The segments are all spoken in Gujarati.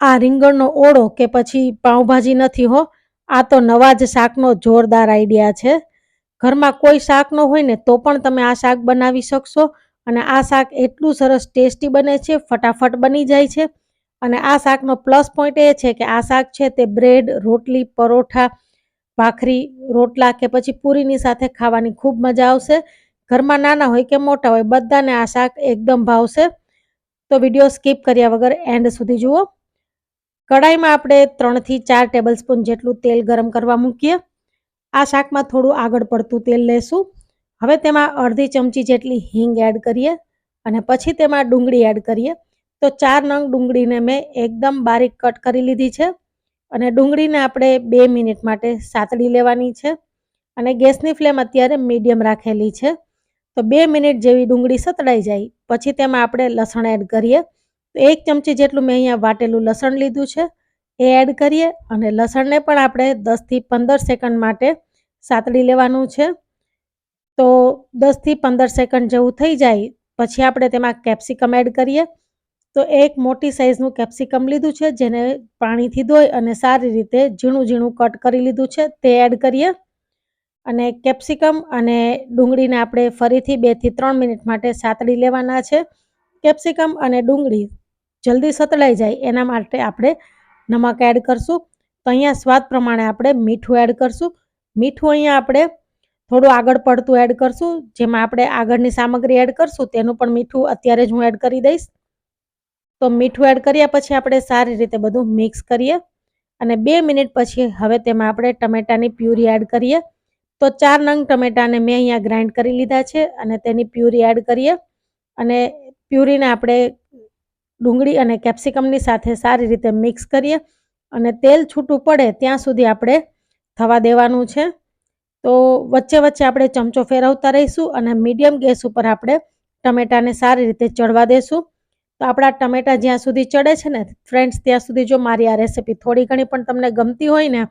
આ રીંગણનો ઓળો કે પછી પાઉંભાજી નથી હો, આ તો નવા જ શાકનો જોરદાર આઈડિયા છે. ઘરમાં કોઈ શાક ન હોય ને તો પણ તમે આ શાક બનાવી શકશો અને આ શાક એટલું સરસ ટેસ્ટી બને છે, ફટાફટ બની જાય છે. અને આ શાકનો પ્લસ પોઈન્ટ એ છે કે આ શાક છે તે બ્રેડ, રોટલી, પરોઠા, ભાખરી, રોટલા કે પછી પૂરીની સાથે ખાવાની ખૂબ મજા આવશે. ઘરમાં નાના હોય કે મોટા હોય બધાને આ શાક એકદમ ભાવશે. તો વીડિયો સ્કીપ કર્યા વગર એન્ડ સુધી જુઓ. કડાઈમાં આપણે ત્રણથી ચાર ટેબલ સ્પૂન જેટલું તેલ ગરમ કરવા મૂકીએ. આ શાકમાં થોડું આગળ પડતું તેલ લેશું. હવે તેમાં અડધી ચમચી જેટલી હિંગ એડ કરીએ અને પછી તેમાં ડુંગળી એડ કરીએ. તો ચાર નંગ ડુંગળીને મેં એકદમ બારીક કટ કરી લીધી છે અને ડુંગળીને આપણે બે મિનિટ માટે સાતડી લેવાની છે અને ગેસની ફ્લેમ અત્યારે મીડિયમ રાખેલી છે. તો બે મિનિટ જેવી ડુંગળી સતડાઈ જાય. પછી તેમાં આપણે લસણ એડ કરીએ. તો એક ચમચી જેટલું મેં અહીંયા વાટેલું લસણ લીધું છે. એ એડ કરીએ અને લસણને પણ આપણે દસથી પંદર સેકન્ડ માટે સાતડી લેવાનું છે. તો દસથી પંદર સેકન્ડ જેવું થઈ જાય, પછી આપણે તેમાં કેપ્સિકમ એડ કરીએ. તો એક મોટી સાઇઝનું કેપ્સિકમ લીધું છે, જેને પાણીથી ધોઈ અને સારી રીતે ઝીણું ઝીણું કટ કરી લીધું છે, તે એડ કરીએ. અને કેપ્સિકમ અને ડુંગળીને આપણે ફરીથી બેથી ત્રણ મિનિટ માટે સાતડી લેવાના છે. કેપ્સિકમ અને ડુંગળી જલ્દી સતળાઈ જાય. એના માટે આપણે નમક એડ કરશું. તો અહીંયા સ્વાદ પ્રમાણે આપણે મીઠું એડ કરશું. મીઠું અહીંયા આપણે થોડું આગળ પડતું એડ કરશું. જેમાં આપણે આગળની સામગ્રી એડ કરશું. તેનું પણ મીઠું અત્યારે જ હું એડ કરી દઈશ. તો મીઠું એડ કર્યા પછી આપણે સારી રીતે બધું મિક્સ કરીએ. અને બે મિનિટ પછી હવે તેમાં આપણે ટમેટાની પ્યુરી એડ કરીએ. તો ચાર નંગ ટમેટાને મેં અહીંયા ગ્રાઇન્ડ કરી લીધા છે. અને તેની પ્યુરી એડ કરીએ. અને પ્યુરીને આપણે ડુંગળી અને કેપ્સિકમની સાથે સારી રીતે મિક્સ કરીએ અને તેલ છૂટું પડે ત્યાં સુધી આપણે થવા દેવાનું છે. તો વચ્ચે વચ્ચે આપણે ચમચો ફેરવતા રહીશું અને મીડિયમ ગેસ ઉપર આપણે ટમેટાને સારી રીતે ચડવા દેશું. તો આપણા ટમેટા જ્યાં સુધી ચડે છે ને, ફ્રેન્ડ્સ, ત્યાં સુધી જો મારી આ રેસીપી થોડી ઘણી પણ તમને ગમતી હોય ને,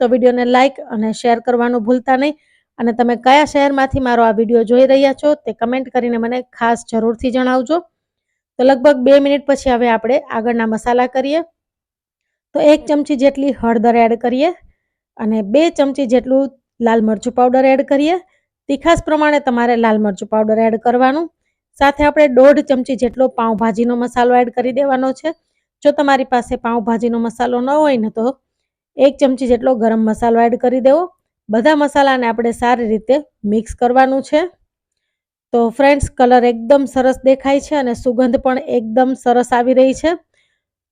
તો વિડીયોને લાઇક અને શેર કરવાનું ભૂલતા નહીં. અને તમે કયા શહેરમાંથી મારો આ વીડિયો જોઈ રહ્યા છો તે કમેન્ટ કરીને મને ખાસ જરૂરથી જણાવજો. તો લગભગ બે મિનિટ પછી હવે આપણે આગળના મસાલા કરીએ. તો એક ચમચી જેટલી હળદર એડ કરીએ અને બે ચમચી જેટલું લાલ મરચું પાવડર એડ કરીએ. તીખાસ પ્રમાણે તમારે લાલ મરચું પાવડર એડ કરવાનું. સાથે આપણે દોઢ ચમચી જેટલો પાઉંભાજીનો મસાલો એડ કરી દેવાનો છે. જો તમારી પાસે પાઉંભાજીનો મસાલો ન હોય ને તો એક ચમચી જેટલો ગરમ મસાલો એડ કરી દેવો. બધા મસાલાને આપણે સારી રીતે મિક્સ કરવાનું છે. તો ફ્રેન્ડ્સ કલર એકદમ સરસ દેખાય છે અને સુગંધ પણ એકદમ સરસ આવી રહી છે.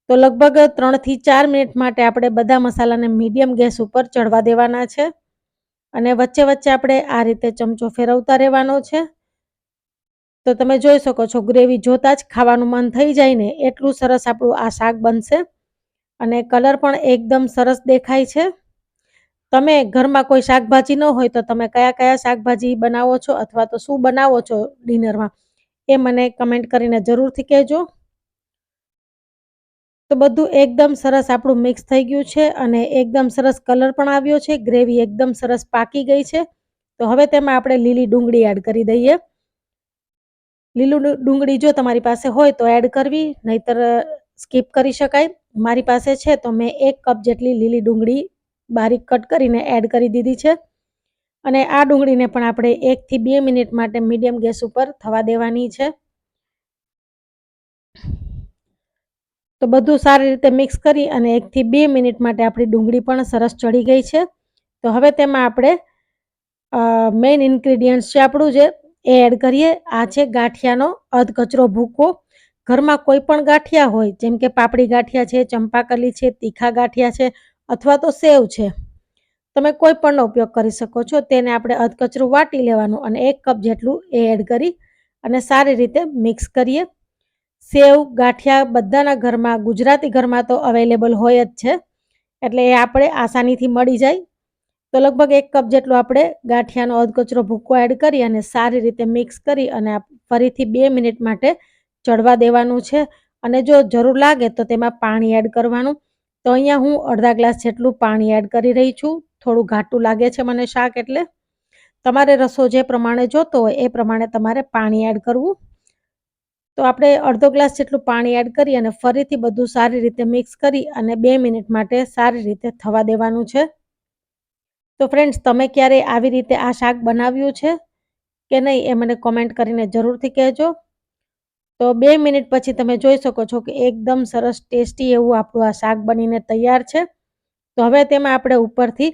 તો લગભગ ત્રણથી ચાર મિનિટ માટે આપણે બધા મસાલાને મીડિયમ ગેસ ઉપર ચડવા દેવાના છે અને વચ્ચે વચ્ચે આપણે આ રીતે ચમચો ફેરવતા રહેવાનો છે. તો તમે જોઈ શકો છો ગ્રેવી જોતા જ ખાવાનું મન થઈ જાય ને એટલું સરસ આપણું આ શાક બનશે અને કલર પણ એકદમ સરસ દેખાય છે. તમે ઘરમાં કોઈ શાકભાજી ન હોય તો તમે કયા કયા શાકભાજી બનાવો છો અથવા તો શું બનાવો છો ડિનરમાં? એ મને કમેન્ટ કરીને જરૂરથી કહેજો. તો બધું એકદમ સરસ આપણું મિક્સ થઈ ગયું છે અને એકદમ સરસ કલર પણ આવ્યો છે. ગ્રેવી એકદમ સરસ પાકી ગઈ છે. તો હવે તેમાં આપણે લીલી ડુંગળી એડ કરી દઈએ. લીલું ડુંગળી જો તમારી પાસે હોય તો એડ કરવી, નહીતર સ્કીપ કરી શકાય. મારી પાસે છે તો મેં એક કપ જેટલી લીલી ડુંગળી બારીક કટ કરીને એડ કરી દીધી છે. અને આ ડુંગળીને પણ આપણે એકથી બે મિનિટ માટે મીડિયમ ગેસ ઉપર થવા દેવાની છે. તો બધું સારી રીતે મિક્સ કરી અને એકથી બે મિનિટ માટે આપણી ડુંગળી પણ સરસ ચડી ગઈ છે. તો હવે તેમાં આપણે મેઇન ઇન્ગ્રીડિયન્ટ્સ છે આપણું જે એ એડ કરીએ. આ છે ગાંઠિયાનો અધકચરો ભૂકો. ઘરમાં કોઈ પણ ગાંઠિયા હોય, જેમ કે પાપડી ગાંઠિયા છે, ચંપાકલી છે, તીખા ગાંઠિયા છે અથવા તો સેવ છે. તમે કોઈ પણનો ઉપયોગ કરી શકો છો. તેને આપણે અધકચરું વાટી લેવાનું અને એક કપ જેટલું એ એડ કરી અને સારી રીતે મિક્સ કરીએ. સેવ, ગાંઠિયા બધાના ઘરમાં, ગુજરાતી ઘરમાં તો અવેલેબલ હોય જ છે. એટલે એ આપણે આસાનીથી મળી જાય. તો લગભગ એક કપ જેટલું આપણે ગાંઠિયાનો અધકચરો ભૂકો એડ કરી અને સારી રીતે મિક્સ કરી અને ફરીથી બે મિનિટ માટે ચડવા દેવાનું છે. અને જો જરૂર લાગે તો તેમાં પાણી એડ કરવાનું. તો અહીંયા હું અડધા ગ્લાસ જેટલું પાણી એડ કરી રહી છું. થોડું ઘાટું લાગે છે મને શાક એટલે. તમારે રસો જે પ્રમાણે જોતો હોય એ પ્રમાણે તમારે પાણી એડ કરવું. તો આપણે અડધો ગ્લાસ જેટલું પાણી એડ કરી અને ફરીથી બધું સારી રીતે મિક્સ કરી અને બે મિનિટ માટે સારી રીતે થવા દેવાનું છે. તો ફ્રેન્ડ્સ, તમે ક્યારે આવી રીતે આ શાક બનાવ્યું છે કે નહીં એ મને કોમેન્ટ કરીને જરૂરથી કહેજો. તો બે મિનિટ પછી તમે જોઈ શકો છો કે એકદમ સરસ ટેસ્ટી એવું આપણું આ શાક બનીને તૈયાર છે. તો હવે તેમાં આપણે ઉપરથી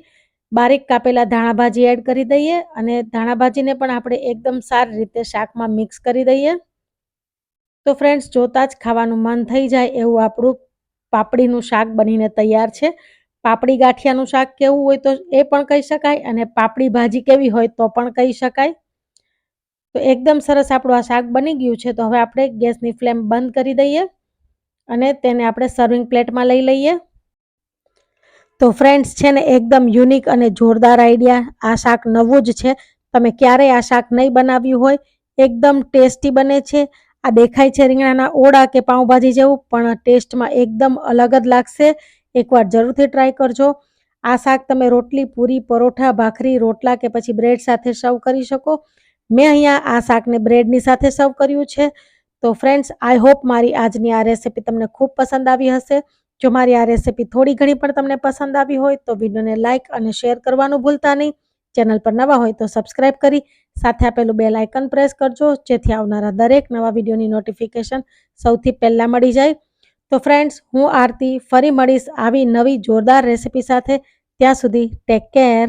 બારીક કાપેલા ધાણાભાજી એડ કરી દઈએ અને ધાણાભાજીને પણ આપણે એકદમ સારી રીતે શાકમાં મિક્સ કરી દઈએ. તો ફ્રેન્ડ્સ, જોતાં જ ખાવાનું મન થઈ જાય એવું આપણું પાપડીનું શાક બનીને તૈયાર છે. પાપડી ગાંઠિયાનું શાક કેવું હોય તો એ પણ કહી શકાય અને પાપડી ભાજી કેવી હોય તો પણ કહી શકાય. તો એકદમ સરસ આપણું આ શાક બની ગયું છે. તો હવે આપણે ગેસની ફ્લેમ બંધ કરી દઈએ અને તેને આપણે સર્વિંગ પ્લેટમાં લઈ લઈએ. તો ફ્રેન્ડ્સ છે ને એકદમ યુનિક અને જોરદાર આઈડિયા આ શાક નવું જ છે. તમે ક્યારેય આ શાક નહીં બનાવ્યું હોય. એકદમ ટેસ્ટી બને છે. આ દેખાય છે રીંગણાના ઓળા કે પાઉંભાજી જેવું, પણ ટેસ્ટમાં એકદમ અલગ જ લાગશે. એકવાર જરૂરથી ટ્રાય કરજો. આ શાક તમે રોટલી, પૂરી, પરોઠા, ભાખરી, રોટલા કે પછી બ્રેડ સાથે સર્વ કરી શકો. મેં અહીંયા આ શાકને બ્રેડની સાથે સર્વ કર્યું છે. તો ફ્રેન્ડ્સ આઈ હોપ મારી આજની આ રેસિપી તમને ખૂબ પસંદ આવી હશે. જો મારી આ રેસિપી થોડી ઘણી પણ તમને પસંદ આવી હોય તો વિડીયોને લાઇક અને શેર કરવાનું ભૂલતા નહીં. ચેનલ પર નવા હોય તો સબસ્ક્રાઇબ કરી, સાથે આપેલું બેલ આઇકન પ્રેસ કરજો, જેથી આવનારા દરેક નવા વિડીયોની નોટિફિકેશન સૌથી પહેલાં મળી જાય. તો ફ્રેન્ડ્સ હું આરતી ફરી મળીશ આવી નવી જોરદાર રેસિપી સાથે. ત્યાં સુધી ટેક કેર